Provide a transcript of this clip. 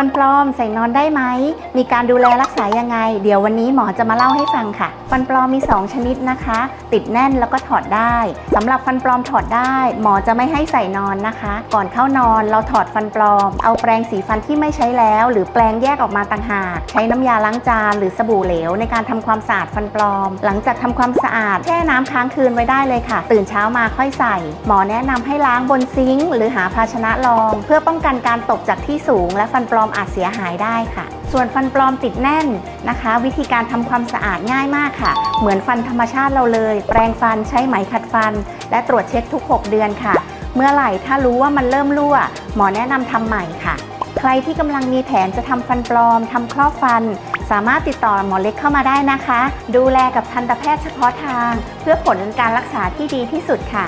ฟันปลอมใส่นอนได้ไหม มีการดูแลรักษายังไง เดี๋ยววันนี้หมอจะมาเล่าให้ฟังค่ะ ฟันปลอมมี 2 ชนิดนะคะ ติดแน่นแล้วก็ถอดได้สำหรับฟันปลอมถอดได้ หมอจะไม่ให้ใส่นอนนะคะ ก่อนเข้านอนเราถอดฟันปลอม เอาแปรงสีฟันที่ไม่ใช้แล้ว หรือแปรงแยกออกมาต่างหาก ใช้น้ำยาล้างจานหรือสบู่เหลว ในการทำความสะอาดฟันปลอม หลังจากทำความสะอาดแช่น้ำค้างคืนไว้ได้เลยค่ะ ตื่นเช้ามาค่อยใส่ หมอแนะนำให้ล้างบนซิงค์หรือหาภาชนะรอง เพื่อป้องกันการตกจากที่สูงและฟันปลอมอาจเสียหายได้ค่ะ ส่วนฟันปลอมติดแน่นนะคะ วิธีการทำความสะอาดง่ายมากค่ะ เหมือนฟันธรรมชาติเราเลย แปรงฟันใช้ไหมขัดฟัน และตรวจเช็คทุก 6 เดือนค่ะ เมื่อไหร่ถ้ารู้ว่ามันเริ่มรั่ว หมอแนะนำทำใหม่ค่ะ ใครที่กำลังมีแผนจะทำฟันปลอมทำครอบฟัน สามารถติดต่อหมอเล็กเข้ามาได้นะคะ ดูแลกับทันตแพทย์เฉพาะทาง เพื่อผลการรักษาที่ดีที่สุดค่ะ